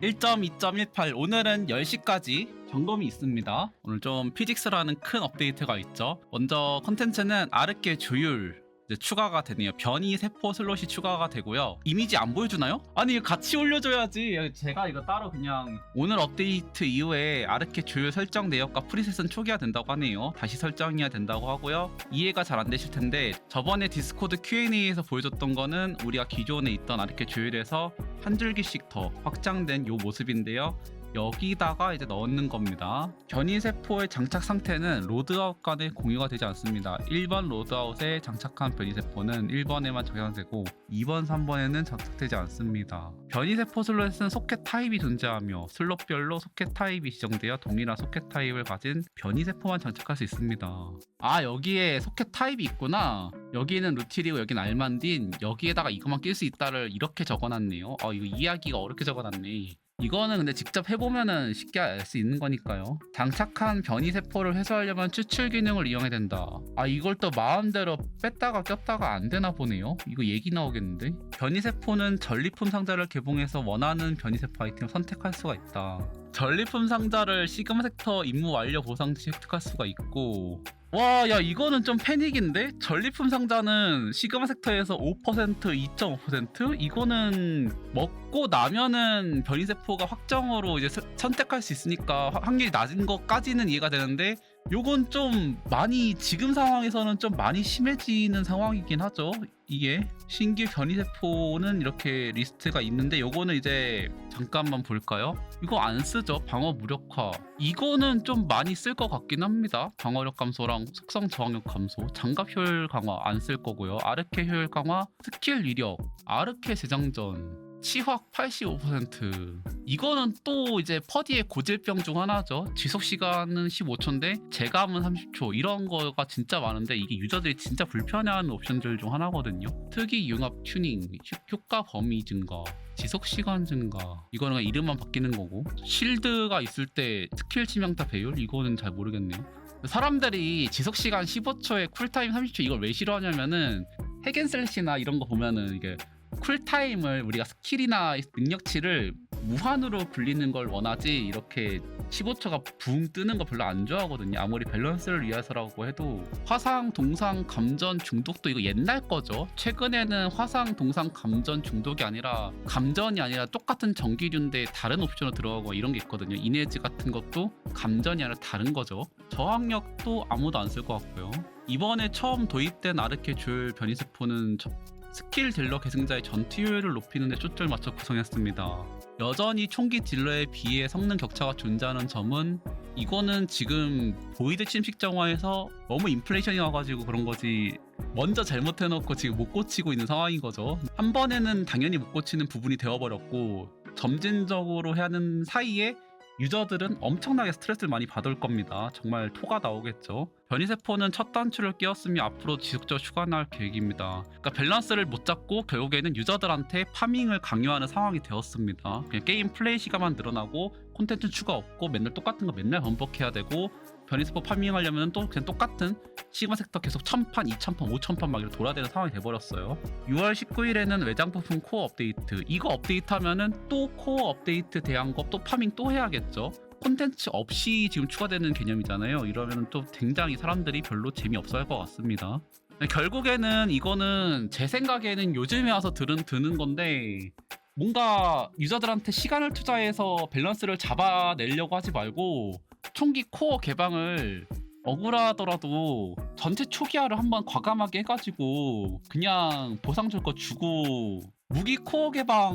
1.2.18 오늘은 10시까지 점검이 있습니다. 오늘 좀 피직스라는 큰 업데이트가 있죠. 먼저 컨텐츠는 아르케 조율 추가가 되네요. 변이 세포 슬롯이 추가가 되고요. 이미지 안 보여주나요? 아니 같이 올려줘야지. 제가 이거 따로 그냥 오늘 업데이트 이후에 아르케 조율 설정 내역과 프리셋은 초기화 된다고 하네요. 다시 설정해야 된다고 하고요. 이해가 잘 안 되실 텐데 저번에 디스코드 Q&A에서 보여줬던 거는 우리가 기존에 있던 아르케 조율에서 한 줄기씩 더 확장된 요 모습인데요. 여기다가 이제 넣는 겁니다. 변이 세포의 장착 상태는 로드아웃 간에 공유가 되지 않습니다. 1번 로드아웃에 장착한 변이 세포는 1번에만 적용되고 2번, 3번에는 장착되지 않습니다. 변이 세포 슬롯은 소켓 타입이 존재하며 슬롯별로 소켓 타입이 지정되어 동일한 소켓 타입을 가진 변이 세포만 장착할 수 있습니다. 아 여기에 소켓 타입이 있구나. 여기는 루틸이고 여기는 알만딘. 여기에다가 이것만 낄 수 있다를 이렇게 적어놨네요. 아 이거 이해하기가 어렵게 적어놨네. 이거는 근데 직접 해보면은 쉽게 알 수 있는 거니까요. 장착한 변이 세포를 회수하려면 추출 기능을 이용해야 된다. 아 이걸 또 마음대로 뺐다가 꼈다가 안 되나 보네요. 이거 얘기 나오겠는데? 변이 세포는 전리품 상자를 개봉해서 원하는 변이 세포 아이템을 선택할 수가 있다. 전리품 상자를 시그마 섹터 임무 완료 보상 시 획득할 수가 있고 와, 야, 이거는 좀 패닉인데? 전리품 상자는 시그마 섹터에서 5%, 2.5%? 이거는 먹고 나면은 변이세포가 확정으로 이제 스- 선택할 수 있으니까 화- 확률이 낮은 것까지는 이해가 되는데, 요건 좀 많이, 지금 상황에서는 좀 많이 심해지는 상황이긴 하죠. 이게. 신규 변이 세포는 이렇게 리스트가 있는데, 요거는 이제 잠깐만 볼까요? 이거 안 쓰죠. 방어 무력화. 이거는 좀 많이 쓸 것 같긴 합니다. 방어력 감소랑 속성 저항력 감소, 장갑 효율 강화 안 쓸 거고요. 아르케 효율 강화, 스킬 위력, 아르케 재장전. 치확 85% 이거는 또 이제 퍼디의 고질병 중 하나죠. 지속 시간은 15초인데 제감은 30초. 이런 거가 진짜 많은데 이게 유저들이 진짜 불편해하는 옵션들 중 하나거든요. 특이 융합 튜닝 효- 효과 범위 증가 지속 시간 증가. 이거는 이름만 바뀌는 거고. 실드가 있을 때 스킬 치명타 배율? 이거는 잘 모르겠네요. 사람들이 지속 시간 15초에 쿨타임 30초 이걸 왜 싫어하냐면은 핵앤슬래시나 이런 거 보면은 이게 쿨타임을 우리가 스킬이나 능력치를 무한으로 굴리는 걸 원하지 이렇게 15초가 붕 뜨는 거 별로 안 좋아하거든요. 아무리 밸런스를 위해서라고 해도 화상 동상 감전 중독도 이거 옛날 거죠. 최근에는 화상 동상 감전 중독이 아니라 감전이 아니라 똑같은 전기류인데 다른 옵션으로 들어가고 이런 게 있거든요. 이네즈 같은 것도 감전이 아니라 다른 거죠. 저항력도 아무도 안 쓸 것 같고요. 이번에 처음 도입된 아르케 줄 변이세포는 저- 스킬 딜러 계승자의 전투율을 높이는 데 초점을 맞춰 구성했습니다. 여전히 총기 딜러에 비해 성능 격차가 존재하는 점은 이거는 지금 보이드 침식 정화에서 너무 인플레이션이 와가지고 그런 거지 먼저 잘못해놓고 지금 못 고치고 있는 상황인 거죠. 한 번에는 당연히 못 고치는 부분이 되어버렸고 점진적으로 하는 사이에 유저들은 엄청나게 스트레스를 많이 받을 겁니다. 정말 토가 나오겠죠. 변이세포는 첫 단추를 끼웠으며 앞으로 지속적으로 추가할 계획입니다. 그러니까 밸런스를 못 잡고 결국에는 유저들한테 파밍을 강요하는 상황이 되었습니다. 그냥 게임 플레이 시간만 늘어나고 콘텐츠 추가 없고 맨날 똑같은 거 맨날 반복해야 되고 변이세포 파밍하려면 또 그냥 똑같은 시그마 섹터 계속 1000판, 2000판, 5000판 막 이렇게 돌아야 되는 상황이 돼버렸어요. 6월 19일에는 외장 부품 코어 업데이트. 이거 업데이트 하면은 또 코어 업데이트 대한 거 또 파밍 또 해야겠죠. 콘텐츠 없이 지금 추가되는 개념이잖아요. 이러면 또 굉장히 사람들이 별로 재미없어 할 것 같습니다. 결국에는 이거는 제 생각에는 요즘에 와서 들은 드는 건데 뭔가 유저들한테 시간을 투자해서 밸런스를 잡아내려고 하지 말고 총기 코어 개방을 억울하더라도 전체 초기화를 한번 과감하게 해가지고 그냥 보상 줄 거 주고 무기 코어 개방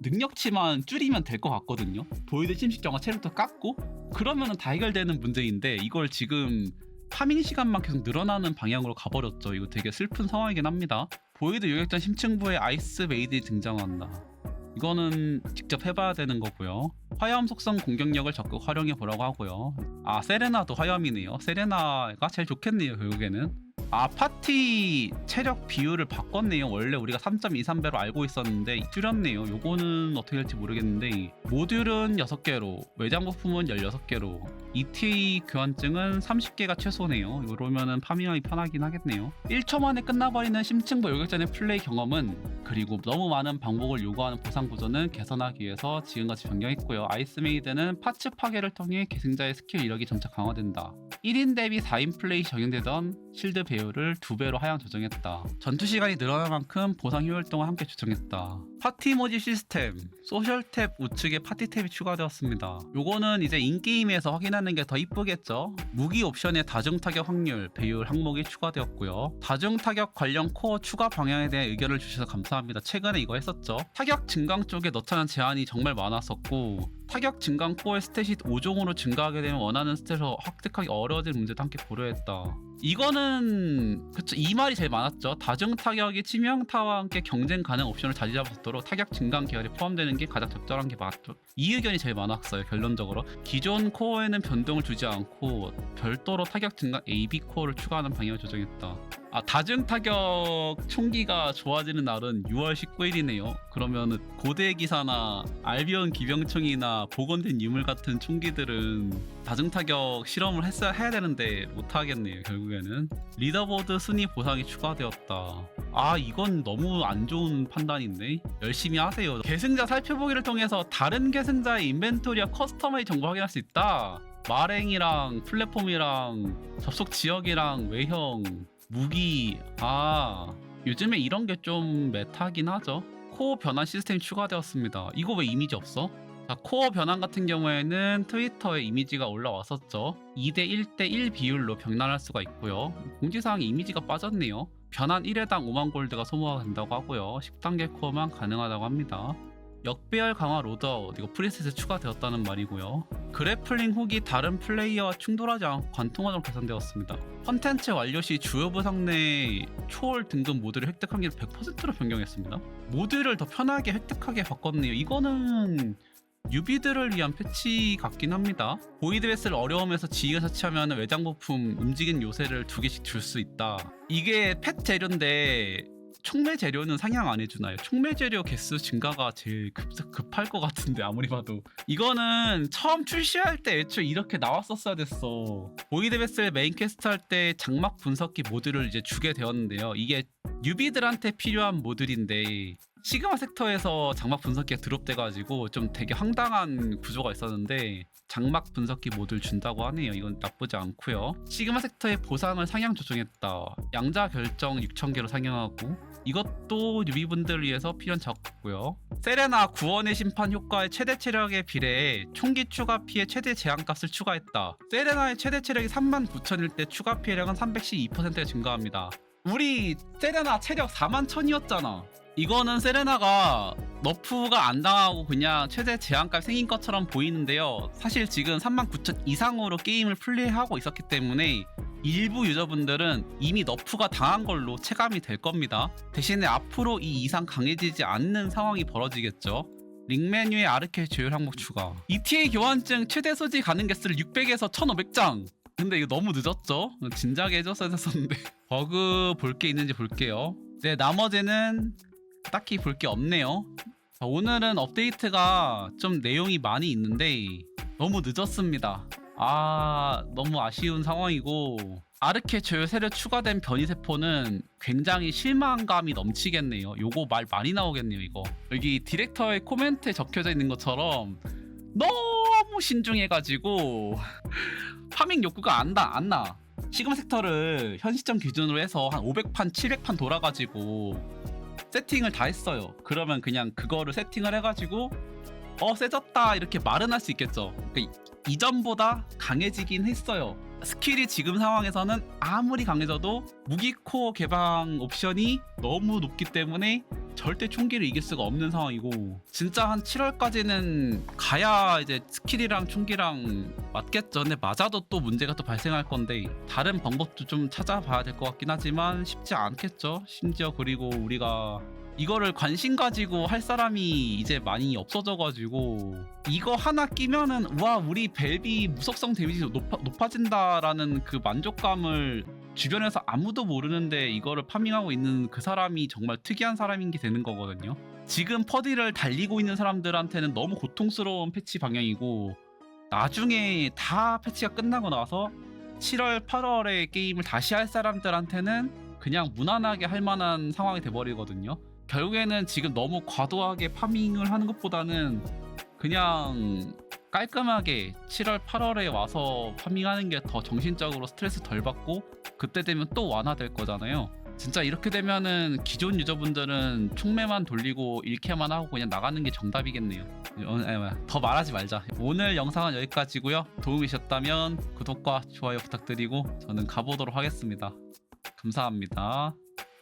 능력치만 줄이면 될 것 같거든요. 보이드 침식 정화 체력도 깎고 그러면은 다 해결되는 문제인데 이걸 지금 파밍 시간만 계속 늘어나는 방향으로 가버렸죠. 이거 되게 슬픈 상황이긴 합니다. 보이드 요격전 심층부에 아이스 메이드 등장한다. 이거는 직접 해봐야 되는 거고요. 화염 속성 공격력을 적극 활용해 보라고 하고요. 아 세레나도 화염이네요. 세레나가 제일 좋겠네요. 결국에는. 아 파티 체력 비율을 바꿨네요. 원래 우리가 3.23배로 알고 있었는데 줄였네요. 요거는 어떻게 될지 모르겠는데 모듈은 6개로 외장 부품은 16개로 ETA 교환증은 30개가 최소네요. 이러면은 파밍하기 편하긴 하겠네요. 1초 만에 끝나버리는 심층보 요격전의 플레이 경험은 그리고 너무 많은 방법을 요구하는 보상 구조는 개선하기 위해서 지금같이 변경했고요. 아이스메이드는 파츠 파괴를 통해 계승자의 스킬 이력이 점차 강화된다. 1인 대비 4인 플레이 적용되던 실드 배 율을 2배로 하향 조정했다. 전투 시간이 늘어날 만큼 보상 효율동을 함께 조정했다. 파티 이모지 시스템, 소셜 탭 우측에 파티 탭이 추가되었습니다. 요거는 이제 인게임에서 확인하는 게 더 이쁘겠죠? 무기 옵션에 다중 타격 확률, 배율 항목이 추가되었고요. 다중 타격 관련 코어 추가 방향에 대한 의견을 주셔서 감사합니다. 최근에 이거 했었죠. 타격 증강 쪽에 넣자는 제한이 정말 많았었고 타격 증강 코어의 스탯이 5종으로 증가하게 되면 원하는 스탯을 획득하기 어려워질 문제도 함께 고려했다. 이거는 그쵸 이 말이 제일 많았죠. 다중 타격이 치명타와 함께 경쟁 가능 옵션을 자리 잡았도록 타격 증강 계열에 포함되는 게 가장 적절한 게 맞죠. 이 의견이 제일 많았어요. 결론적으로 기존 코어에는 변동을 주지 않고 별도로 타격 증강 AB 코어를 추가하는 방향을 조정했다. 아 다중 타격 총기가 좋아지는 날은 6월 19일이네요. 그러면은 고대 기사나 알비온 기병총이나 복원된 유물 같은 총기들은 다중 타격 실험을 했어야 해야 되는데 못 하겠네요. 결국에는 리더보드 순위 보상이 추가되었다. 아 이건 너무 안 좋은 판단인데 열심히 하세요. 계승자 살펴보기를 통해서 다른 계승자의 인벤토리와 커스터마이 정보 확인할 수 있다. 마랭이랑 플랫폼이랑 접속 지역이랑 외형 무기 아 요즘에 이런 게 좀 메타긴 하죠. 코어 변환 시스템이 추가되었습니다. 이거 왜 이미지 없어? 자, 코어 변환 같은 경우에는 트위터에 이미지가 올라왔었죠. 2대 1대 1 비율로 변환할 수가 있고요. 공지사항에 이미지가 빠졌네요. 변환 1회당 5만 골드가 소모가 된다고 하고요. 10단계 코어만 가능하다고 합니다 역배열 강화 로더 이거 프리셋에 추가되었다는 말이고요. 그래플링 훅이 다른 플레이어와 충돌하지 않고 관통하도록 개선되었습니다. 컨텐츠 완료 시 주요 보상 내 초월 등급 모드를 획득한 게 100%로 변경했습니다. 모드를 더 편하게 획득하게 바꿨네요. 이거는 유비들을 위한 패치 같긴 합니다. 보이드 베스를 어려움에서 지휘가 설치하면 외장 부품 움직이는 요새를 두 개씩 줄 수 있다. 이게 펫 재료인데 촉매 재료는 상향 안 해주나요? 촉매 재료 개수 증가가 제일 급, 급할 것 같은데 아무리 봐도 이거는 처음 출시할 때 애초에 이렇게 나왔었어야 됐어 보이드 베슬 메인 퀘스트 할 때 장막 분석기 모드를 이제 주게 되었는데요 이게 뉴비들한테 필요한 모듈인데 시그마 섹터에서 장막 분석기가 드롭돼가지고 좀 되게 황당한 구조가 있었는데 장막 분석기 모드를 준다고 하네요. 이건 나쁘지 않고요. 시그마 섹터의 보상을 상향 조정했다. 양자 결정 6,000개로 상향하고 이것도 뉴비분들을 위해서 필요한 작고요. 세레나 구원의 심판 효과의 최대 체력에 비례해 총기 추가 피해 최대 제한값을 추가했다. 세레나의 최대 체력이 39,000일 때 추가 피해량은 312%가 증가합니다. 우리 세레나 체력 4만 1000이었잖아. 이거는 세레나가 너프가 안 당하고 그냥 최대 제한값 생긴 것처럼 보이는데요. 사실 지금 39,000 이상으로 게임을 플레이하고 있었기 때문에 일부 유저분들은 이미 너프가 당한 걸로 체감이 될 겁니다. 대신에 앞으로 이 이상 강해지지 않는 상황이 벌어지겠죠. 링 메뉴에 아르케 조율 항목 추가. ETA 교환증 최대 소지 가능 개수를 600에서 1500장. 근데 이거 너무 늦었죠? 진작에 해줬어야 됐었는데. 버그 볼 게 있는지 볼게요. 네, 나머지는 딱히 볼 게 없네요. 자, 오늘은 업데이트가 좀 내용이 많이 있는데 너무 늦었습니다. 아 너무 아쉬운 상황이고 아르케 새로 추가된 변이 세포는 굉장히 실망감이 넘치겠네요. 요거 말 많이 나오겠네요. 이거 여기 디렉터의 코멘트에 적혀져 있는 것처럼 너무 신중해가지고 파밍 욕구가 안다 안 나. 시그마 섹터를 현 시점 기준으로 해서 한 500판 700판 돌아가지고 세팅을 다 했어요. 그러면 그냥 그거를 세팅을 해가지고 어 세졌다 이렇게 말은 할 수 있겠죠. 그러니까 이전보다 강해지긴 했어요. 스킬이 지금 상황에서는 아무리 강해져도 무기 코어 개방 옵션이 너무 높기 때문에 절대 총기를 이길 수가 없는 상황이고 진짜 한 7월까지는 가야 이제 스킬이랑 총기랑 맞겠죠. 근데 맞아도 또 문제가 또 발생할 건데 다른 방법도 좀 찾아봐야 될 것 같긴 하지만 쉽지 않겠죠. 심지어 그리고 우리가 이거를 관심 가지고 할 사람이 이제 많이 없어져가지고 이거 하나 끼면은 와 우리 벨비 무속성 데미지 높아, 높아진다라는 그 만족감을 주변에서 아무도 모르는데 이거를 파밍하고 있는 그 사람이 정말 특이한 사람인 게 되는 거거든요. 지금 퍼디를 달리고 있는 사람들한테는 너무 고통스러운 패치 방향이고 나중에 다 패치가 끝나고 나서 7월, 8월에 게임을 다시 할 사람들한테는 그냥 무난하게 할 만한 상황이 돼버리거든요. 결국에는 지금 너무 과도하게 파밍을 하는 것보다는 그냥 깔끔하게 7월, 8월에 와서 파밍하는 게 더 정신적으로 스트레스 덜 받고 그때 되면 또 완화될 거잖아요. 진짜 이렇게 되면은 기존 유저분들은 총매만 돌리고 1캐만 하고 그냥 나가는 게 정답이겠네요. 어. 더 말하지 말자. 오늘 영상은 여기까지고요. 도움이 되셨다면 구독과 좋아요 부탁드리고 저는 가보도록 하겠습니다. 감사합니다.